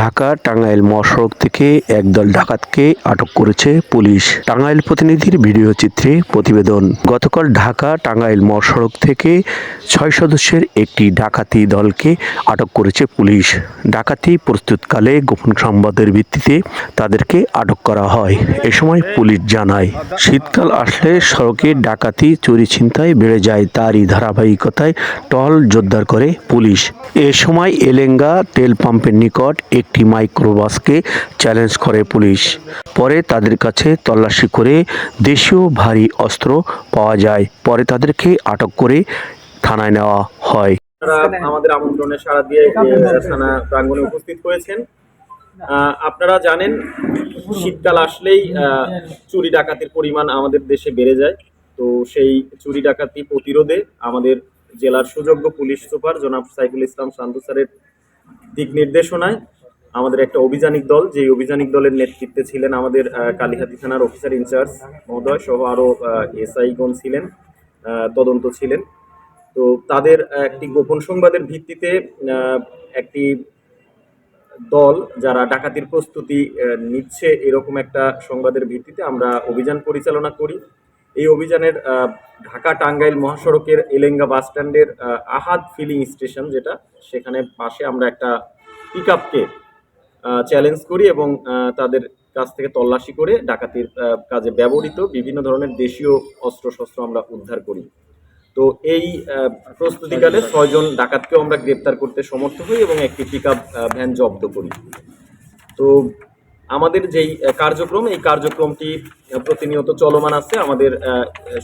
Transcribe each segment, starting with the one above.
ঢাকা টাঙ্গাইল মহাসড়ক থেকে একদল ডাকাতকে আটক করেছে পুলিশ। টাঙ্গাইল প্রতিনিধির ভিডিও চিত্রে প্রতিবেদন। গতকাল ঢাকা টাঙ্গাইল মহাসড়ক থেকে ছয় সদস্যের একটি ডাকাতি দলকে আটক করেছে পুলিশ। ডাকাতি প্রস্তুতকালে গোপন সংবাদের ভিত্তিতে তাদেরকে আটক করা হয়। এ সময় পুলিশ জানায়, শীতকাল আসলে সড়কে ডাকাতি, চুরি ছিনতাই বেড়ে যায়, তারই ধারাবাহিকতায় টল জোরদার করে পুলিশ। এ সময় এলেঙ্গা তেল পাম্পের নিকট একটি মাইক্রোবাসকে চ্যালেঞ্জ করে পুলিশ। পরে তাদের কাছে তল্লাশি করে দেশীয় ভারী অস্ত্র পাওয়া যায়। পরে তাদেরকে আটক করে থানায় নেওয়া হয়। আমাদের আমন্ত্রণে সাড়া দিয়ে থানা প্রাঙ্গণে উপস্থিত হয়েছেন। আপনারা জানেন, শীতকাল আসলেই চুরি ডাকাতির পরিমাণ আমাদের দেশে বেড়ে যায়। তো সেই চুরি ডাকাতি প্রতিরোধে আমাদের জেলার সুযোগ্য পুলিশ সুপার জনাব সাইফুল ইসলাম শান্তু স্যারের দিক নির্দেশনায় আমাদের একটা অভিযানিক দল যে অভিযানিক দলের নেতৃত্বে ছিলেন আমাদের কালিহাতি থানার অফিসার ইনচার্জ মহোদয় সহ আরও এসআইগণ ছিলেন তদন্ত ছিলেন। তো তাদের একটি গোপন সংবাদের ভিত্তিতে একটি দল যারা ডাকাতির প্রস্তুতি নিচ্ছে এরকম একটা সংবাদের ভিত্তিতে আমরা অভিযান পরিচালনা করি। এই অভিযানের ঢাকা টাঙ্গাইল মহাসড়কের এলেঙ্গা বাস স্ট্যান্ডের আহাদ ফিলিং স্টেশন যেটা, সেখানে পাশে আমরা একটা পিক আপকে চ্যালেঞ্জ করি এবং তাদের কাছ থেকে তল্লাশি করে ডাকাতির কাজে ব্যবহৃত বিভিন্ন ধরনের দেশীয় অস্ত্রশস্ত্র আমরা উদ্ধার করি। তো এই প্রস্তুতিকালে ছয়জন ডাকাতকেও আমরা গ্রেপ্তার করতে সমর্থ হই এবং একটি পিক ভ্যান জব্দ করি। তো আমাদের যেই কার্যক্রম, এই কার্যক্রমটি প্রতিনিয়ত চলমান আছে। আমাদের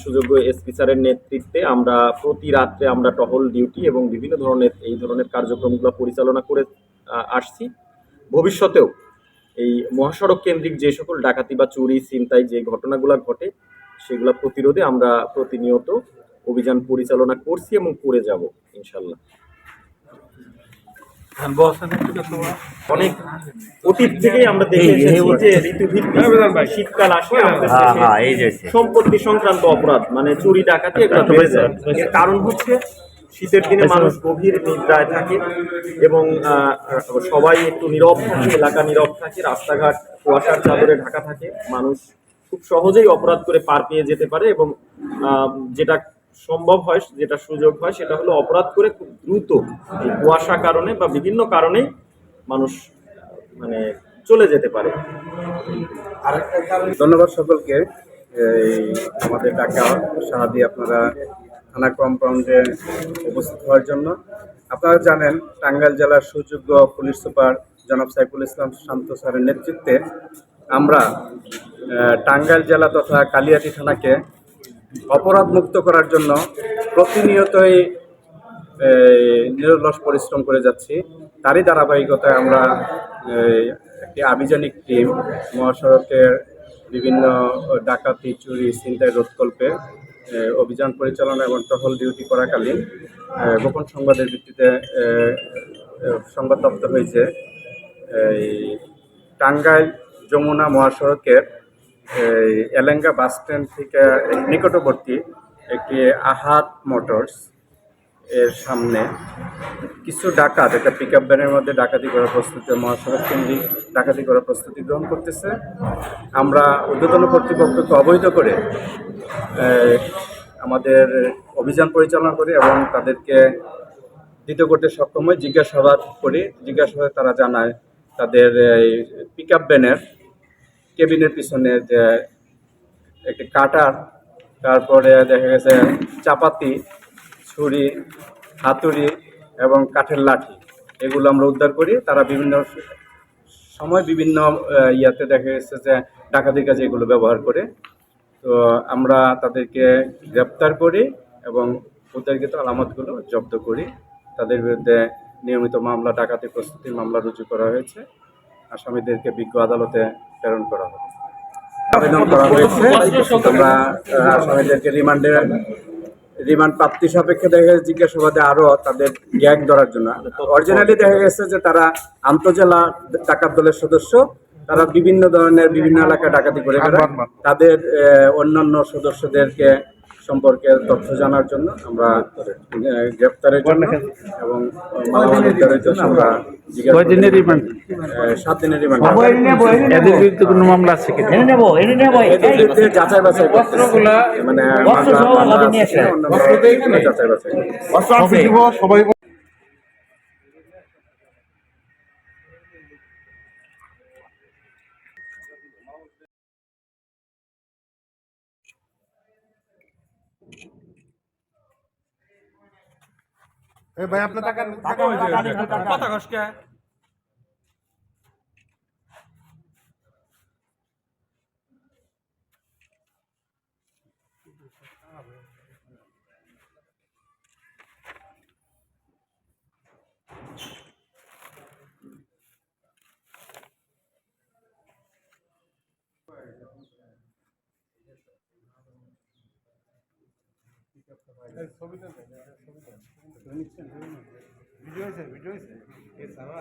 সুযোগ্য এসপি স্যারের নেতৃত্বে আমরা প্রতি রাত্রে আমরা টহল ডিউটি এবং বিভিন্ন ধরনের, এই ধরনের কার্যক্রমগুলো পরিচালনা করে আসছি। ভবিষ্যতেও এই মহাসড়ক কেন্দ্রিক যে সকল ডাকাতি বা চুরি ছিনতাই যে ঘটনাগুলো ঘটে সেগুলো প্রতিরোধে আমরা প্রতিনিয়ত অভিযান পরিচালনা করছি এবং করে যাব ইনশাল্লাহ অনেক অতীত থেকেই আমরা দেখে এসেছি যে ঋতুভিত্তিক শীতকাল আসলে আমাদের সম্পত্তি সংক্রান্ত অপরাধ মানে চুরি ডাকাতি এগুলো কারণ হচ্ছে শীতের দিনে মানুষ গভীর নিদ্রায় থাকে এবং সবাই একটু নীরব থাকে এলাকা নীরব থাকে রাস্তাঘাট কুয়াশার চাদরে ঢাকা থাকে। মানুষ খুব সহজেই অপরাধ করে পার পেয়ে যেতে পারে এবং যেটা সম্ভব হয় যেটা সুযোগ হয় সেটা হলো অপরাধ করে খুব দ্রুত এই কুয়াশা কারণে বা বিভিন্ন কারণে মানুষ মানে চলে যেতে পারে। ধন্যবাদ সকলকে এই আমাদের ডাকা দিয়ে আপনারা থানা কম্পাউন্ডে উপস্থিত হওয়ার জন্য। আপনারা জানেন, টাঙ্গাইল জেলার সুযোগ্য পুলিশ সুপার জনাব সাইফুল ইসলাম শান্ত স্যারের নেতৃত্বে আমরা টাঙ্গাইল জেলা তথা কালিয়াটি থানাকে অপরাধ মুক্ত করার জন্য প্রতিনিয়তই নিরলস পরিশ্রম করে যাচ্ছি। তারই ধারাবাহিকতায় আমরা একটি আভিযানিক টিম, মহাসড়কের বিভিন্ন ডাকাতি, চুরি, ছিনতাই, রোধকল্পে অভিযান পরিচালনা এবং টহল ডিউটি করাকালীন গোপন সংবাদের ভিত্তিতে সংবাদ প্রাপ্ত হয়েছে এই টাঙ্গাইল যমুনা মহাসড়কের এলেঙ্গা বাস স্ট্যান্ড থেকে নিকটবর্তী একটি আহাত মোটরস এর সামনে কিছু ডাকাত, একটা পিক আপ ভ্যানের মধ্যে ডাকাতি করার প্রস্তুতি, মহাসড়ক কেন্দ্রিক ডাকাতি করার প্রস্তুতি গ্রহণ করতেছে। আমরা ঊর্ধ্বতন কর্তৃপক্ষকে অবহিত করে আমাদের অভিযান পরিচালনা করি এবং তাদেরকে দিতে করতে সক্ষম হয় জিজ্ঞাসাবাদ করি। জিজ্ঞাসাবাদে তারা জানায়, তাদের এই পিক আপ ভ্যানের কেবিনের পিছনে যে একটি কাটার, তারপরে দেখা গেছে চাপাতি ছুরি, হাতুড়ি এবং কাঠের লাঠি, এগুলো আমরা উদ্ধার করি। তারা বিভিন্ন সময় বিভিন্ন ইয়াতে দেখা গেছে যে ডাকাতির কাছে এগুলো ব্যবহার করে। তো আমরা তাদেরকে গ্রেপ্তার করি এবং উদ্ধারকৃত আলামতগুলো জব্দ করি। তাদের বিরুদ্ধে নিয়মিত মামলা, ডাকাতি প্রস্তুতি মামলা রুজু করা হয়েছে। আসামিদেরকে বিজ্ঞ আদালতে প্রেরণ করা হবে। আবেদন করা হয়েছে। আমরা আসামিদেরকে রিমান্ডে রিমান্ড প্রাপ্তি সাপেক্ষে দেখা গেছে জিজ্ঞাসাবাদে আরও তাদের গ্যাং ধরার জন্য। অরিজিনালি দেখা গেছে যে তারা আন্তজেলা ডাকাত দলের সদস্য তারা বিভিন্ন ধরনের বিভিন্ন এলাকায় ডাকাতি করে তাদের অন্যান্য সদস্যদেরকে সম্পর্কে তথ্য জানার জন্য আমরা গ্রেপ্তারের জন্য এবং মালামাল উদ্ধারের জন্য আমরা জিজ্ঞাসা কয়দিনের রিমান্ড? সাত দিনের রিমান্ড। এদের বিরুদ্ধে কোনো মামলা আছে কি? এদের যাচাই বাছাই মানে মামলা- মামলা যাচাই বাছাই। ভাই আপনার টাকা টাকা কথা কষ্ট ভিডিও স্যার ভিডিও স্যার এ সাবা